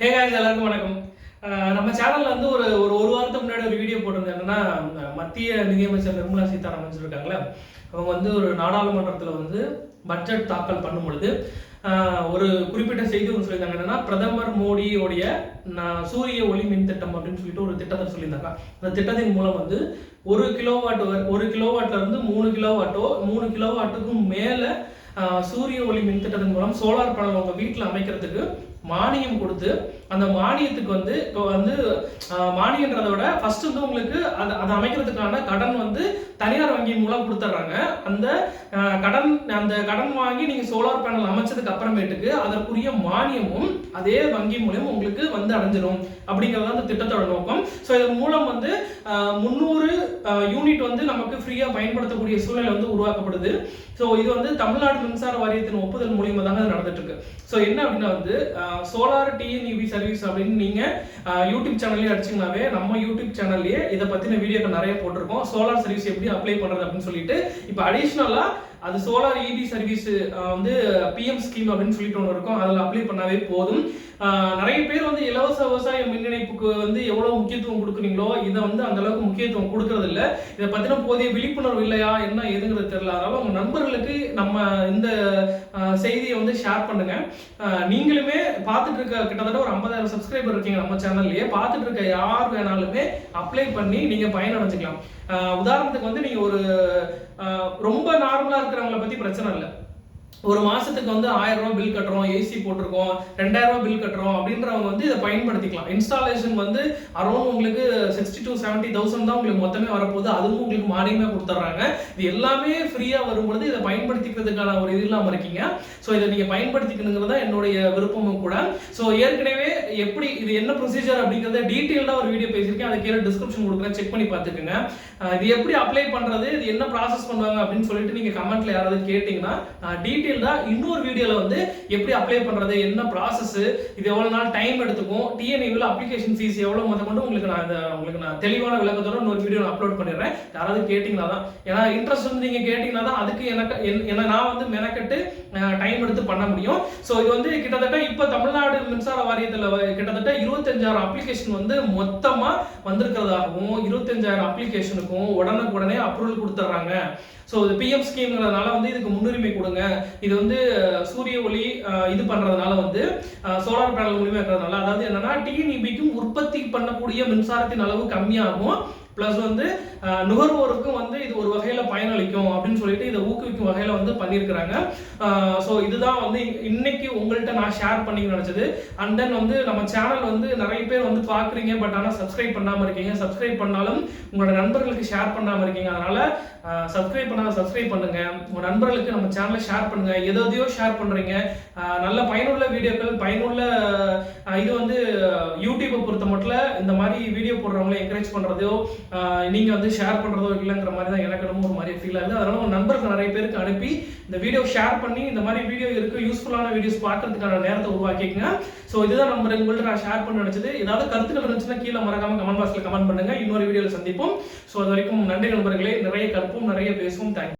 Hey guys எல்லாருக்கும் வணக்கம். நம்ம சேனல்ல வந்து ஒரு ஒரு ஒரு வாரத்துக்கு முன்னாடி ஒரு வீடியோ போட்டிருந்தேன். என்னன்னா மத்திய நிதியமைச்சர் நிர்மலா சீதாராமன் சொல்லியிருக்காங்களே அவங்க வந்து ஒரு நாடாளுமன்றத்தில் வந்து பட்ஜெட் தாக்கல் பண்ணும் பொழுது ஒரு குறிப்பிட்ட செய்தி ஒன்று சொல்லியிருந்தாங்க என்னன்னா பிரதமர் மோடியோடைய சூரிய ஒளி மின் திட்டம் அப்படின்னு சொல்லிட்டு ஒரு திட்டத்தை சொல்லியிருந்தாங்க. அந்த திட்டத்தின் மூலம் வந்து ஒரு கிலோவாட் ஒரு கிலோவாட்ல இருந்து மூணு கிலோவாட்டோ மூணு கிலோவாட்டுக்கும் மேல சூரிய ஒளி மின் திட்டத்தின் மூலம் சோலார் பேனல் உங்க வீட்டில் அமைக்கிறதுக்கு மானியம் கொடுத்து அந்த மானியத்துக்கு வந்து இப்போ வந்து அஹ், மானியன்றதை விட ஃபர்ஸ்ட் வந்து உங்களுக்கு அது அதை அமைக்கிறதுக்கான கடன் வந்து தனியார் வங்கியின் மூலம் கொடுத்துட்றாங்க. அந்த கடன் அந்த கடன் வாங்கி நீங்க சோலார் பேனல் அமைச்சதுக்கு அப்புறமேட்டுக்கு அதற்குரிய மானியமும் அதே வங்கி மூலியம் உங்களுக்கு வந்து அடைஞ்சிடும் அப்படிங்கிறது அந்த திட்டத்தோட நோக்கம். ஸோ இதன் மூலம் வந்து முந்நூறு யூனிட் வந்து நமக்கு ஃப்ரீயாக பயன்படுத்தக்கூடிய சூழ்நிலை வந்து உருவாக்கப்படுது. ஸோ இது வந்து தமிழ்நாடு மின்சார வாரியத்தின் ஒப்புதல் மூலியமாக தாங்க அது நடந்துட்டு இருக்கு ஸோ என்ன அப்படின்னா வந்து சோலார் டிஎன்இபி சர்வீஸ் அப்படின்னு நீங்கள் யூடியூப் சேனல்லேயே அடிச்சிங்கனாவே நம்ம யூடியூப் சேனல்லையே இதை பற்றின வீடியோக்கள் நிறைய போட்டிருக்கோம். சோலார் சர்வீஸ் எப்படி அப்ளை பண்ணுறது அப்படின்னு சொல்லிட்டு இப்போ அடிஷ்னலாக அது சோலார் இபி சர்வீஸ் வந்து பிஎம் ஸ்கீம் அப்படின்னு சொல்லிட்டு ஒன்று இருக்கும். அதில் அப்ளை பண்ணாவே போதும். நிறைய பேர் வந்து இலவச விவசாய மின் இணைப்புக்கு வந்து எவ்வளோ முக்கியத்துவம் கொடுக்குறீங்களோ இதை வந்து அந்த அளவுக்கு முக்கியத்துவம் கொடுக்கறதில்ல. இதை பற்றின போதிய விழிப்புணர்வு இல்லையா என்ன எதுங்கிறது தெரியல. அதனால உங்கள் நண்பர்களுக்கு நம்ம இந்த செய்தியை வந்து ஷேர் பண்ணுங்க. நீங்களுமே பார்த்துட்டு இருக்க கிட்டத்தட்ட ஒரு ஐம்பதாயிரம் சப்ஸ்கிரைபர் இருக்கீங்க நம்ம சேனல்லையே பார்த்துட்டு இருக்க யார் வேணாலுமே அப்ளை பண்ணி நீங்கள் பயனடைஞ்சுக்கலாம். உதாரணத்துக்கு வந்து நீங்கள் ஒரு ரொம்ப நார்மலாக இருக்கிறவங்கள பத்தி பிரச்சனை இல்லை. ஒரு மாசத்துக்கு வந்து ஆயிரம் ரூபாய் பில் கட்டுறோம் ஏசி போட்டிருக்கோம் ரெண்டாயிரம் ரூபாய் பில் கட்டுறோம் அப்படின்றவங்க வந்து இதை பயன்படுத்திக்கலாம். இன்ஸ்டாலேஷன் வந்து அரௌண்ட் உங்களுக்கு சிக்ஸ்டி டு செவன்டி தௌசண்ட் தான் உங்களுக்கு மொத்தமே வரப்போகுது. அதுவும் உங்களுக்கு மானியமே கொடுத்துட்றாங்க. இது எல்லாமே ஃப்ரீயா வரும்பொழுது இதை பயன்படுத்திக்கிறதுக்கான ஒரு இது இல்லாம இருக்கீங்க. ஸோ இதை நீங்க பயன்படுத்திக்கணுங்கிறது தான் என்னுடைய விருப்பமும் கூட. ஸோ ஏற்கனவே எப்படி இது என்ன ப்ரொசீஜர் அப்படிங்கறத டீட்டெயில்டாக ஒரு வீடியோ பேசியிருக்கேன். அதை கீழே டிஸ்கிரிப்ஷன் கொடுக்குறேன். செக் பண்ணி பார்த்துக்கோங்க. இது எப்படி அப்ளை பண்றது? இது என்ன ப்ராசஸ் பண்ணுவாங்க அப்படின்னு சொல்லிட்டு நீங்க கமெண்ட்ல யாராவது கேட்டீங்கன்னா டீட்டெயில்டா இன்னொரு வீடியோல வந்து எப்படி அப்ளை பண்றது என்ன ப்ராசஸ் இது எவ்வளவு நாள் டைம் எடுத்துக்கும் டிஎன்இவில் அப்ளிகேஷன் ஃபீஸ் எவ்வளவு முத கொண்டு உங்களுக்கு நான் உங்களுக்கு நான் தெளிவான விளக்கத்தோட இன்னொரு வீடியோ நான் அப்லோட் பண்ணிடுறேன். யாராவது கேட்டீங்கன்னா தான் ஏன்னா இன்ட்ரெஸ்ட் வந்து நீங்க கேட்டீங்கன்னா தான் அதுக்கு எனக்கு என்- நான் வந்து மெனக்கெட்டு டைம் எடுத்து பண்ண முடியும். ஸோ இது வந்து கிட்டத்தட்ட இப்போ தமிழ்நாடு மின்சார வாரியத்தில் கிட்டத்தட்ட இருபத்தஞ்சாயிரம் அப்ளிகேஷன் வந்து மொத்தமாக வந்திருக்கிறதாகவும் இருபத்தஞ்சாயிரம் அப்ளிகேஷனுக்கும் உடனுக்குடனே அப்ரூவல் கொடுத்துட்றாங்க ஸோ இது பிஎம் ஸ்கீம்ங்கிறதுனால வந்து இதுக்கு முன்னுரிமை கொடுங்க. இது வந்து சூரிய ஒளி இது பண்ணுறதுனால வந்து சோலார் பேனல் மூலியமா இருக்கிறதுனால. அதாவது என்னன்னா டிஎன்இபிக்கும் உற்பத்தி பண்ணக்கூடிய மின்சாரத்தின் அளவு கம்மியாகும். ப்ளஸ் வந்து நுகர்வோருக்கும் வந்து இது ஒரு வகையில் பயனளிக்கும் அப்படின்னு சொல்லிட்டு இதை ஊக்குவிக்கும் வகையில் வந்து பண்ணியிருக்கிறாங்க. ஸோ இதுதான் வந்து இன்னைக்கு உங்கள்கிட்ட நான் ஷேர் பண்ணிக்க நினச்சது. அண்ட் தென் வந்து நம்ம சேனல் வந்து நிறைய பேர் வந்து பார்க்குறீங்க பட் ஆனால் சப்ஸ்கிரைப் பண்ணாமல் இருக்கீங்க. சப்ஸ்கிரைப் பண்ணாலும் உங்களோட நண்பர்களுக்கு ஷேர் பண்ணாமல் இருக்கீங்க. அதனால சப்ஸ்கிரைப் பண்ணாத சப்ஸ்கிரைப் பண்ணுங்க. உங்கள் நண்பர்களுக்கு நம்ம சேனலை ஷேர் பண்ணுங்க. எதோ எதையோ ஷேர் பண்ணுறீங்க நல்ல பயனுள்ள வீடியோக்கள் பயனுள்ள இது வந்து யூடியூப்பை பொறுத்த மட்டும் இந்த மாதிரி வீடியோ போடுறவங்களை என்கரேஜ் பண்ணுறதோ நீங்கள் வந்து ஷேர் பண்ணுறதோ இல்லைங்கிற மாதிரி தான் எனக்கு என்னமோ ஒரு மாதிரி ஃபீல் ஆகுது. அதனால உங்க நண்பர்கள் நிறைய பேருக்கு அனுப்பி இந்த வீடியோ ஷேர் பண்ணி இந்த மாதிரி வீடியோ இருக்குது யூஸ்ஃபுல்லான வீடியோஸ் பார்க்கறதுக்கான நேரத்தை உருவாக்கிக்கங்க. ஸோ இதுதான் நம்ம உங்கள்கிட்ட நான் ஷேர் பண்ண நினைச்சது. ஏதாவது கருத்துக்கள் இருந்துச்சுன்னா கீழே மறக்காம கமெண்ட் பாக்ஸில் கமெண்ட் பண்ணுங்க. இன்னொரு வீடியோவில் சந்திப்போம். ஸோ அது வரைக்கும் நன்றி நண்பர்களே. நிறைய கற்போம் நிறைய பேசுவோம். தேங்க்யூ